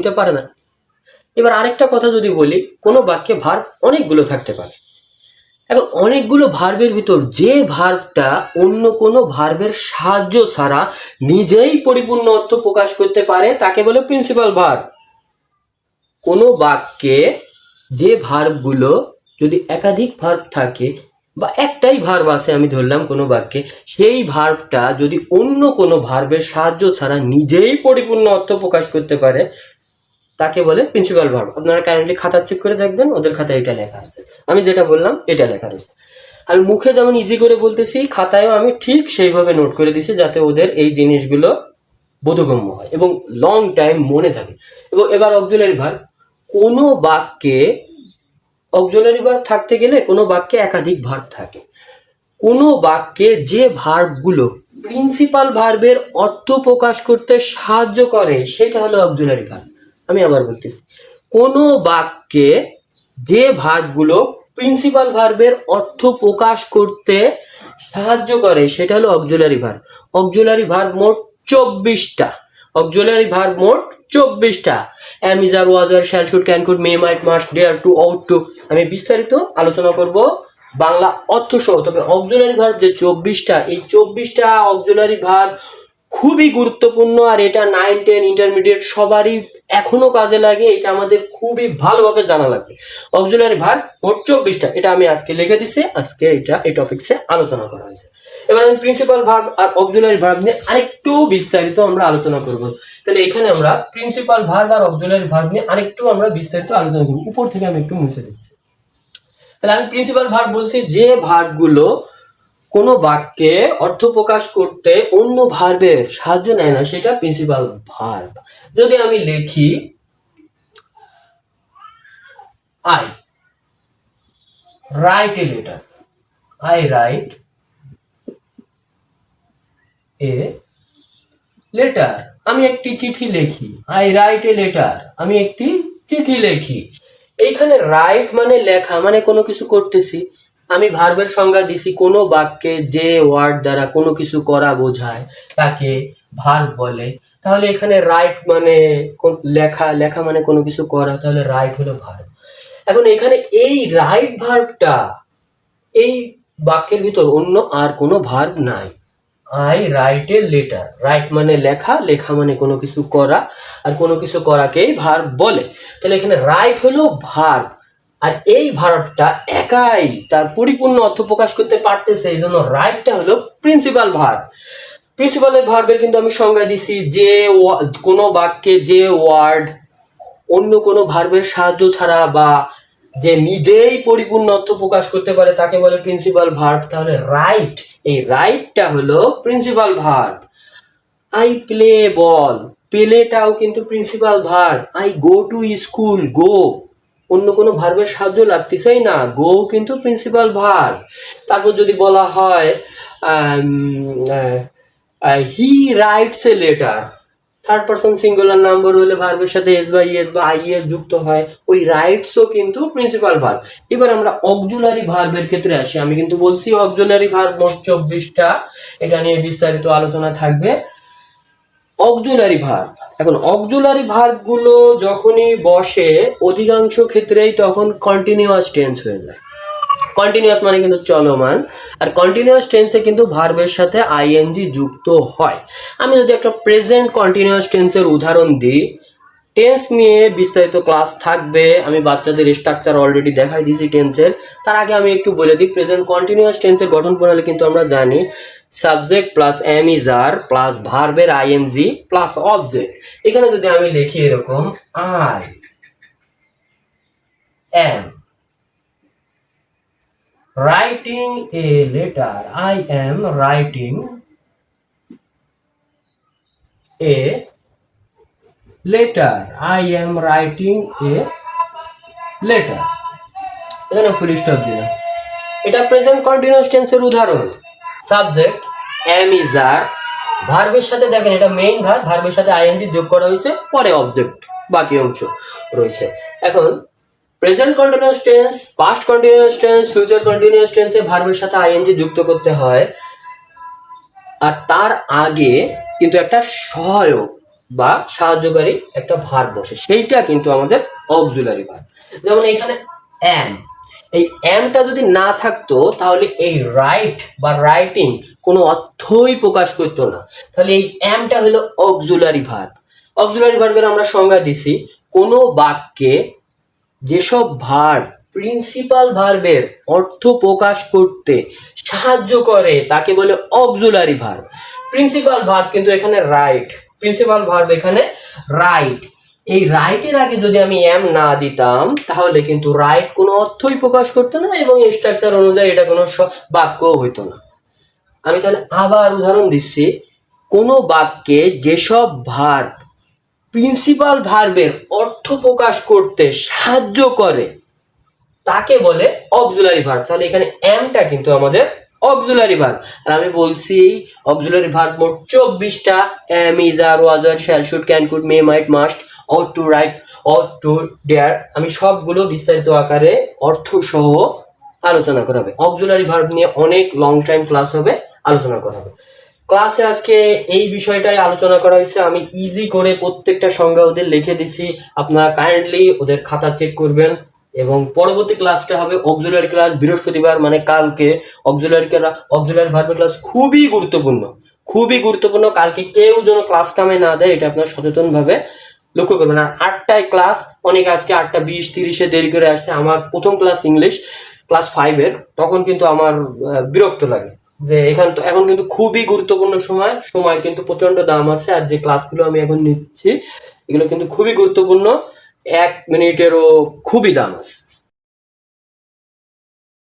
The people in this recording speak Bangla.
নিতে পারে না। এবার আরেকটা কথা যদি বলি, কোনো বাক্যে ভার অনেকগুলো থাকতে পারে। এখন অনেকগুলো ভার্বের ভিতর যে ভার্বটা অন্য কোনো ভার্বের সাহায্য ছাড়া নিজেই পরিপূর্ণ অর্থ প্রকাশ করতে পারে, তাকে বলে প্রিন্সিপাল ভার্ব কোনো বাক্যে যে ভার্বগুলো যদি একাধিক ভার্ব থাকে, বা একটাই ভার্ব আছে আমি ধরলাম কোনো বাক্যে, সেই ভার্বটা যদি অন্য কোনো ভার্বের সাহায্য ছাড়া নিজেই পরিপূর্ণ অর্থ প্রকাশ করতে পারে তাকে বলে প্রিন্সিপাল ভার্ব আপনারা কারেন্টলি খাতা চেক করে দেখবেন, ওদের খাতায় এটা লেখা আছে। আমি যেটা বললাম, এটা লেখা আছে আর মুখে যেমন ইজি করে বলতেছি, খাতায়ও আমি ঠিক সেইভাবে নোট করে দিছি যাতে ওদের এই জিনিসগুলো বোধগম্য হয় এবং লং টাইম মনে থাকে। এবং এবার অক্সিলারি ভার্ব কোনো বাক্যে অক্সিলারি ভার্ব থাকতে গেলে কোনো বাক্যে একাধিক ভার্ব থাকে। কোনো বাক্যে যে ভার্বগুলো প্রিন্সিপাল ভার্বের অর্থ প্রকাশ করতে সাহায্য করে, সেটা হলো অক্সিলারি ভার্ব আমি আবার বলতেছি। কোনো বাক্যে যে ভার্বগুলো প্রিন্সিপাল ভার্বের অর্থ প্রকাশ করতে সাহায্য করে, সেটা হলো অক্সিলারি ভার্ব অক্সিলারি ভার্ব মোট চব্বিশটা। অক্সিলারি ভার্ব মোট চব্বিশটা। Am is are was were shall should can could may might must dare to ought to আমি বিস্তারিত আলোচনা করব বাংলা অর্থ সহ তবে অক্সিলারি ভার্ব যে চব্বিশটা, এই চব্বিশটা অক্সিলারি ভার্ব খুবই গুরুত্বপূর্ণ আর এটা নাইন টেন ইন্টারমিডিয়েট সবারই এখনও কাজে লাগে, এটা আমাদের খুবই ভালোভাবে জানা লাগবে। অক্সিলারি ভার্ব মোট চব্বিশটা, এটা আমি আজকে লিখে দিছি, আজকে এটা এই টপিকসে আলোচনা করা হয়েছে। এবার আমি প্রিন্সিপাল ভার্ব আর অক্সিলারি ভার্ব নিয়ে আরেকটু বিস্তারিত আমরা আলোচনা করব। তাহলে এখানে আমরা প্রিন্সিপাল ভার্ব আর অক্সিলারি ভার্ব নিয়ে আরেকটু আমরা বিস্তারিত আলোচনা করব। উপর থেকে আমি একটু মুছে দিচ্ছি। তাহলে আমি প্রিন্সিপাল ভার্ব বলছি, যে ভার্বগুলো কোনো বাক্যে অর্থ প্রকাশ করতে অন্য ভার্বের সাহায্য নেয় না, সেটা প্রিন্সিপাল ভার্ব যদি আমি লিখি I write a letter I write a letter আমি একটি চিঠি লিখি। আই রাইট এ লেটার আমি একটি চিঠি লিখি। এইখানে রাইট মানে লেখা মানে কোনো কিছু করতেছি। আমি ভার্বের সংজ্ঞা দিছি কোনো বাক্যে যে ওয়ার্ড দ্বারা কোনো কিছু করা বোঝায়, তাকে ভার্ব বলে। তাহলে এখানে রাইট মানে লেখা লেখা মানে কোনো কিছু করা, তাহলে রাইট হলো ভার্ব। এখন এখানে এই রাইট ভার্বটা, এই বাক্যের ভিতর অন্য আর কোনো ভার্ব নাই। I write a letter. Write মানে লেখা লেখা মানে কোনো কিছু করা, আর কোনো কিছু করাকেই ভার্ব বলে। তাহলে এখানে রাইট হলো ভার্ব, আর এই ভার্বটা একাই তার পরিপূর্ণ অর্থ প্রকাশ করতে পারতেছে, এই জন্য রাইটটা হলো প্রিন্সিপাল ভার্ব প্রিন্সিপালের ভার্বের কিন্তু আমি সংজ্ঞা দিছি যে কোনো বাক্যে যে ওয়ার্ড অন্য কোনো ভার্বের সাহায্য ছাড়া বা যে নিজেই পরিপূর্ণ অর্থ প্রকাশ করতে পারে তাকে বলে প্রিন্সিপাল ভার্ব তাহলে রাইট এই রাইটটা হলো principal verb I play ball প্লেটাও কিন্তু principal verb I go to school go অন্য কোনো ভার্বের সাহায্য লাগতেছেই না। গো কিন্তু প্রিন্সিপাল ভার্ব তারপর যদি বলা হয় he writes a letter third person singular number হলে ভার্বের সাথে এস বা ইএস বা আইএস যুক্ত হয়। ওই রাইটসও কিন্তু প্রিন্সিপাল ভার্ব এবার আমরা অক্সুলারি ভার্বের ক্ষেত্রে আসি। আমি কিন্তু বলছি অক্সুলারি ভার্ব মোট চব্বিশটা। এটা নিয়ে বিস্তারিত আলোচনা থাকবে। অক্সুলারি ভার্ব এখন অক্সুলারি ভার্বগুলো যখনই বসে, অধিকাংশ ক্ষেত্রেই তখন কন্টিনিউয়াস টেন্স হয়ে যায়। কন্টিনিউয়াস মানে কিন্তু চলমান, আর কন্টিনিউয়াস টেন্সে কিন্তু ভার্বের সাথে আইএনজি যুক্ত হয়। আমি যদি একটা প্রেজেন্ট কন্টিনিউয়াস টেন্সের উদাহরণ দিই টেন্স নিয়ে বিস্তারিত ক্লাস থাকবে। আমি বাচ্চাদের স্ট্রাকচার অলরেডি দেখাই দিয়েছি টেন্সের তার আগে আমি একটু বলে দিই প্রেজেন্ট কন্টিনিউয়াস টেন্সের গঠন প্রণালী কিন্তু আমরা জানি। Subject plus am is are plus ভার্বের আইএনজি প্লাস অবজেক্ট এখানে যদি আমি লিখি এরকম I am writing a letter, i am writing a letter. I am writing a letter. এখানে ফুল স্টপ দিলাম। এটা প্রেজেন্ট কন্টিনিউয়াস টেন্সের উদাহরণ। সাবজেক্ট এম ইজ আর ভার্বের সাথে দেখেন, এটা মেইন ভার্ব ভার্বের সাথে আইএনজি যোগ করা হয়েছে, পরে অবজেক্ট বাকি অংশ রয়েছে। এখন present continuous tense past continuous tense future continuous টেন্সে ভার্বের সাথে আইএনজি যুক্ত করতে হয়। আর তার আগে কিন্তু একটা সহায়ক বা সাহায্যকারী একটা ভার বসে। সেইটা কিন্তু আমাদের অক্সিলারি ভার। যেমন এখানে অ্যাম এই অ্যামটা যদি না থাকতো, তাহলে এই রাইট বা রাইটিং কোনো অর্থই প্রকাশ করতো না। তাহলে এই অ্যামটা হলো অক্সিলারি ভার্ব অক্সিলারি ভার্বের আমরা সংজ্ঞা দিছি, কোনো বাক্যে যেসব ভার্ব প্রিন্সিপাল ভার্বের অর্থ প্রকাশ করতে সাহায্য করে, তাকে বলে অক্সিলারি ভার্ব প্রিন্সিপাল ভার্ব কিন্তু এখানে রাইট প্রিন্সিপাল ভার্ব এখানে রাইট এই রাইটের আগে যদি আমি এম না দিতাম, তাহলে কিন্তু রাইট কোনো অর্থই প্রকাশ করতো না এবং স্ট্রাকচার অনুযায়ী এটা কোনো বাক্যও হইতো না। আমি তাহলে আবার উদাহরণ দিচ্ছি। কোনো বাক্যে যেসব ভার্ব প্রিন্সিপাল ভার্বের অর্থ প্রকাশ করতে সাহায্য করে, তাকে বলে অবজুলারি ভার্ব তাহলে এখানে এমটা কিন্তু আমাদের অক্সিলারি ভার্ব আর আমি বলছি অক্সিলারি ভার্ব মোট চব্বিশটা, am is are, was were, shall should, can could, may, might, must ought to write ought to dare. আমি সবগুলো বিস্তারিত আকারে অর্থ সহ আলোচনা করা হবে অক্সিলারি ভার্ব নিয়ে অনেক লং টাইম ক্লাস হবে, আলোচনা করা হবে ক্লাসে আজকে এই বিষয়টাই আলোচনা করা হয়েছে। আমি ইজি করে প্রত্যেকটা সংজ্ঞা ওদের লিখে দিছি। আপনারা কাইন্ডলি ওদের খাতা চেক করবেন। এবং পরবর্তী ক্লাসটা হবে অক্সিলারি ক্লাস বৃহস্পতিবার মানে কালকে অক্সিলারি অক্সিলারি ভার্বের ক্লাস খুবই গুরুত্বপূর্ণ খুবই গুরুত্বপূর্ণ, কালকে কেউ যেন ক্লাস কামে না দেয়, এটা আপনার সচেতনভাবে লক্ষ্য করবেন। আর আটটায় ক্লাস অনেকে আজকে আটটা বিশ তিরিশে দেরি করে আসছে, আমার প্রথম ক্লাস ইংলিশ ক্লাস ফাইভের তখন কিন্তু আমার বিরক্ত লাগে। যে এখান তো, এখন কিন্তু খুবই গুরুত্বপূর্ণ সময় সময় কিন্তু প্রচণ্ড দাম আছে, আর যে ক্লাসগুলো আমি এখন নিচ্ছি, এগুলো কিন্তু খুবই গুরুত্বপূর্ণ। এক মিনিটেরও খুবই দাম আছে।